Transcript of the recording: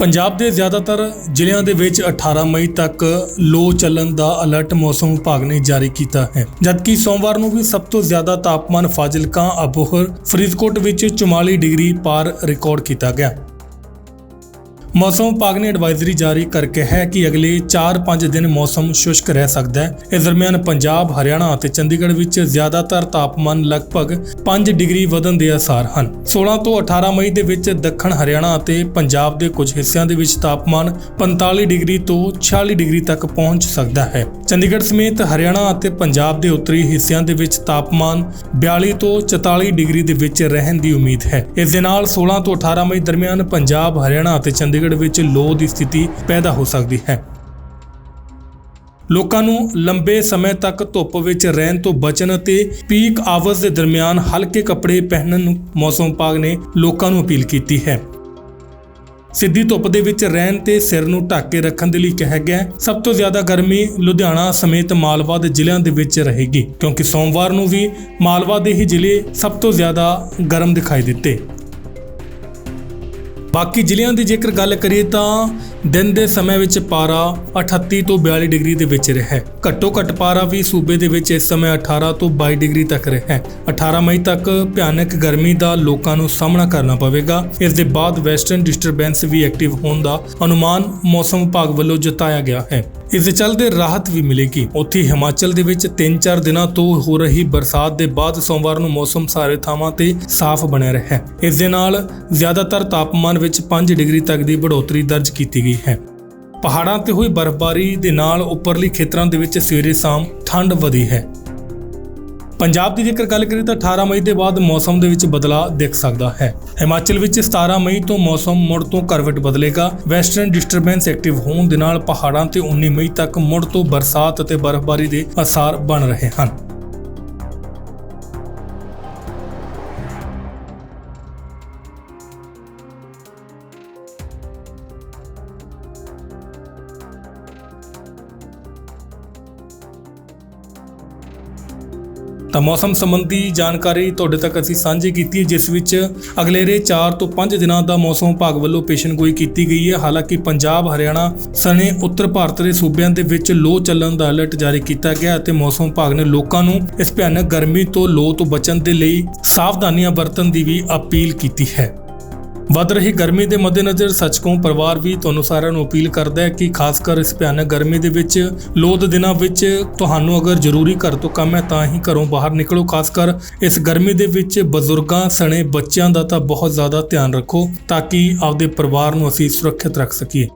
ਪੰਜਾਬ ਦੇ ਜ਼ਿਆਦਾਤਰ ਜ਼ਿਲ੍ਹਿਆਂ ਦੇ ਵਿੱਚ 18 ਮਈ ਤੱਕ ਲੋ ਚੱਲਣ ਦਾ ਅਲਰਟ ਮੌਸਮ ਵਿਭਾਗ ਨੇ ਜਾਰੀ ਕੀਤਾ ਹੈ। ਜਦਕਿ ਸੋਮਵਾਰ ਨੂੰ ਵੀ ਸਭ ਤੋਂ ਜ਼ਿਆਦਾ ਤਾਪਮਾਨ ਫਾਜ਼ਿਲਕਾ, ਅਬੋਹਰ, ਫਰੀਦਕੋਟ ਵਿੱਚ 44 ਡਿਗਰੀ ਪਾਰ ਰਿਕਾਰਡ ਕੀਤਾ ਗਿਆ। ਮੌਸਮ ਵਿਭਾਗ ਨੇ ਐਡਵਾਈਜ਼ਰੀ ਜਾਰੀ ਕਰਕੇ ਹੈ ਕਿ ਅਗਲੇ 4-5 ਦਿਨ ਮੌਸਮ ਸ਼ੁਸ਼ਕ ਰਹਿ ਸਕਦਾ ਹੈ। ਇਸ ਦਰਮਿਆਨ ਪੰਜਾਬ, ਹਰਿਆਣਾ ਅਤੇ ਚੰਡੀਗੜ੍ਹ ਵਿੱਚ ਜ਼ਿਆਦਾਤਰ ਤਾਪਮਾਨ ਲਗਭਗ 5 ਡਿਗਰੀ ਵਧਣ ਦੇ ਆਸਾਰ ਹਨ। 16 ਤੋਂ 18 ਮਈ ਦੇ ਵਿੱਚ ਦੱਖਣ ਹਰਿਆਣਾ ਅਤੇ ਪੰਜਾਬ ਦੇ ਕੁਝ ਹਿੱਸਿਆਂ ਦੇ ਵਿੱਚ ਤਾਪਮਾਨ 45 ਡਿਗਰੀ ਤੋਂ 46 ਡਿਗਰੀ ਤੱਕ ਪਹੁੰਚ ਸਕਦਾ ਹੈ। ਚੰਡੀਗੜ੍ਹ ਸਮੇਤ ਹਰਿਆਣਾ ਅਤੇ ਪੰਜਾਬ ਦੇ ਉੱਤਰੀ ਹਿੱਸਿਆਂ ਦੇ ਵਿੱਚ ਤਾਪਮਾਨ 42 ਤੋਂ 44 ਡਿਗਰੀ ਦੇ ਵਿੱਚ ਰਹਿਣ ਦੀ ਉਮੀਦ ਹੈ। ਇਸ ਦੇ ਨਾਲ 16 ਤੋਂ 18 ਮਈ ਦਰਮਿਆਨ ਪੰਜਾਬ, ਹਰਿਆਣਾ ਅਤੇ ਚੰਡੀਗੜ੍ਹ ਵਿੱਚ ਲੋ ਦੀ ਸਥਿਤੀ ਪੈਦਾ ਹੋ ਸਕਦੀ ਹੈ। ਲੋਕਾਂ ਨੂੰ ਲੰਬੇ ਸਮੇਂ ਤੱਕ ਧੁੱਪ ਵਿੱਚ ਰਹਿਣ ਤੋਂ ਬਚਣ ਅਤੇ ਪੀਕ ਆਵਰਸ ਦੇ ਦਰਮਿਆਨ ਹਲਕੇ ਕੱਪੜੇ ਪਹਿਨਣ ਨੂੰ ਮੌਸਮ ਵਿਭਾਗ ਨੇ ਲੋਕਾਂ ਨੂੰ ਅਪੀਲ ਕੀਤੀ ਹੈ। ਸਿੱਧੀ ਧੁੱਪ ਦੇ ਵਿੱਚ ਰਹਿਣ ਤੇ ਸਿਰ ਨੂੰ ਢੱਕ ਕੇ ਰੱਖਣ ਦੇ ਲਈ ਕਿਹਾ ਗਿਆ ਸਭ ਤੋਂ ਜ਼ਿਆਦਾ ਗਰਮੀ ਲੁਧਿਆਣਾ ਸਮੇਤ ਮਾਲਵਾ ਦੇ ਜ਼ਿਲ੍ਹਿਆਂ ਦੇ ਵਿੱਚ ਰਹੇਗੀ, ਕਿਉਂਕਿ ਸੋਮਵਾਰ ਨੂੰ ਵੀ ਮਾਲਵਾ ਦੇ ਹੀ ਜ਼ਿਲ੍ਹੇ ਸਭ ਤੋਂ ਜ਼ਿਆਦਾ ਗਰਮ ਦਿਖਾਈ ਦਿੱਤੇ। ਬਾਕੀ ਜ਼ਿਲ੍ਹਿਆਂ ਦੀ ਜੇਕਰ ਗੱਲ ਕਰੀਏ ਤਾਂ ਦਿਨ ਦੇ ਸਮੇਂ ਵਿੱਚ ਪਾਰਾ 38 ਤੋਂ 42 ਡਿਗਰੀ ਦੇ ਵਿੱਚ ਰਿਹਾ ਹੈ। ਘੱਟੋ ਘੱਟ ਪਾਰਾ ਵੀ ਸੂਬੇ ਦੇ ਵਿੱਚ ਇਸ ਸਮੇਂ 18 ਤੋਂ 22 ਡਿਗਰੀ ਤੱਕ ਰਿਹਾ ਹੈ। 18 ਮਈ ਤੱਕ ਭਿਆਨਕ ਗਰਮੀ ਦਾ ਲੋਕਾਂ ਨੂੰ ਸਾਹਮਣਾ ਕਰਨਾ ਪਵੇਗਾ। ਇਸ ਦੇ ਬਾਅਦ ਵੈਸਟਰਨ ਡਿਸਟਰਬੈਂਸ ਵੀ ਐਕਟਿਵ ਹੋਣ ਦਾ ਅਨੁਮਾਨ ਮੌਸਮ ਵਿਭਾਗ ਵੱਲੋਂ ਜਤਾਇਆ ਗਿਆ ਹੈ। ਇਸ ਦੇ ਚੱਲਦੇ ਰਾਹਤ ਵੀ ਮਿਲੇਗੀ। ਉੱਥੇ ਹਿਮਾਚਲ ਦੇ ਵਿੱਚ 3-4 ਦਿਨਾਂ ਤੋਂ ਹੋ ਰਹੀ ਬਰਸਾਤ ਦੇ ਬਾਅਦ ਸੋਮਵਾਰ ਨੂੰ ਮੌਸਮ ਸਾਰੇ ਥਾਵਾਂ ਤੇ ਸਾਫ਼ ਬਣਿਆ ਰਿਹਾ ਹੈ। ਇਸ ਦੇ ਨਾਲ ਜ਼ਿਆਦਾਤਰ ਤਾਪਮਾਨ ਵਿੱਚ 5 ਡਿਗਰੀ ਤੱਕ ਦੀ ਬੜੋਤਰੀ ਦਰਜ ਕੀਤੀ ਗਈ ਹੈ। ਪਹਾੜਾਂ ਤੇ ਹੋਈ ਬਰਫ਼ਬਾਰੀ ਦੇ ਨਾਲ ਉੱਪਰਲੀ ਖੇਤਰਾਂ ਦੇ ਵਿੱਚ ਸਵੇਰੇ ਸ਼ਾਮ ਠੰਡ ਵਧੀ ਹੈ। ਪੰਜਾਬ ਦੀ ਜੇਕਰ ਗੱਲ ਕਰੀਏ ਤਾਂ 18 ਮਈ ਦੇ ਬਾਅਦ ਮੌਸਮ ਦੇ ਵਿੱਚ ਬਦਲਾਅ ਦਿਖ ਸਕਦਾ ਹੈ। ਹਿਮਾਚਲ ਵਿੱਚ 17 ਮਈ ਤੋਂ ਮੌਸਮ ਮੁੜ ਤੋਂ ਕਰਵਟ ਬਦਲੇਗਾ। ਵੈਸਟਰਨ ਡਿਸਟਰਬੈਂਸ ਐਕਟਿਵ ਹੋਣ ਦੇ ਨਾਲ ਪਹਾੜਾਂ ਤੇ 19 ਮਈ ਤੱਕ ਮੁੜ ਤੋਂ ਬਰਸਾਤ ਅਤੇ ਬਰਫ਼ਬਾਰੀ ਦੇ ਅਸਾਰ ਬਣ ਰਹੇ ਹਨ। ਤਾਂ ਮੌਸਮ ਸੰਬੰਧੀ ਜਾਣਕਾਰੀ ਤੁਹਾਡੇ ਤੱਕ ਅਸੀਂ ਸਾਂਝੀ ਕੀਤੀ ਹੈ, ਜਿਸ ਵਿੱਚ ਅਗਲੇਰੇ 4 ਤੋਂ 5 ਦਿਨਾਂ ਦਾ ਮੌਸਮ ਵਿਭਾਗ ਵੱਲੋਂ ਪੇਸ਼ਨਗੋਈ ਕੀਤੀ ਗਈ ਹੈ। ਹਾਲਾਂਕਿ ਪੰਜਾਬ, ਹਰਿਆਣਾ ਸਣੇ ਉੱਤਰ ਭਾਰਤ ਦੇ ਸੂਬਿਆਂ ਦੇ ਵਿੱਚ ਲੋ ਚੱਲਣ ਦਾ ਅਲਰਟ ਜਾਰੀ ਕੀਤਾ ਗਿਆ ਅਤੇ ਮੌਸਮ ਵਿਭਾਗ ਨੇ ਲੋਕਾਂ ਨੂੰ ਇਸ ਭਿਆਨਕ ਗਰਮੀ ਤੋਂ ਲੋ ਤੋਂ ਬਚਣ ਦੇ ਲਈ ਸਾਵਧਾਨੀਆਂ ਵਰਤਣ ਦੀ ਵੀ ਅਪੀਲ ਕੀਤੀ ਹੈ। ਵੱਧ ਰਹੀ ਗਰਮੀ ਦੇ ਮੱਦੇਨਜ਼ਰ ਸੱਚਕੋਂ ਪਰਿਵਾਰ ਵੀ ਤੁਹਾਨੂੰ ਸਾਰਿਆਂ ਨੂੰ ਅਪੀਲ ਕਰਦਾ ਹੈ ਕਿ ਖਾਸ ਕਰ ਇਸ ਭਿਆਨਕ ਗਰਮੀ ਦੇ ਵਿੱਚ ਲੋਧ ਦਿਨਾਂ ਵਿੱਚ ਤੁਹਾਨੂੰ ਅਗਰ ਜ਼ਰੂਰੀ ਘਰ ਤੋਂ ਕੰਮ ਹੈ ਤਾਂ ਹੀ ਘਰੋਂ ਬਾਹਰ ਨਿਕਲੋ। ਖਾਸ ਕਰ ਇਸ ਗਰਮੀ ਦੇ ਵਿੱਚ ਬਜ਼ੁਰਗਾਂ, ਸਣੇ ਬੱਚਿਆਂ ਦਾ ਤਾਂ ਬਹੁਤ ਜ਼ਿਆਦਾ ਧਿਆਨ ਰੱਖੋ ਤਾਂ ਕਿ ਆਪਦੇ ਪਰਿਵਾਰ ਨੂੰ ਅਸੀਂ ਸੁਰੱਖਿਅਤ ਰੱਖ ਸਕੀਏ।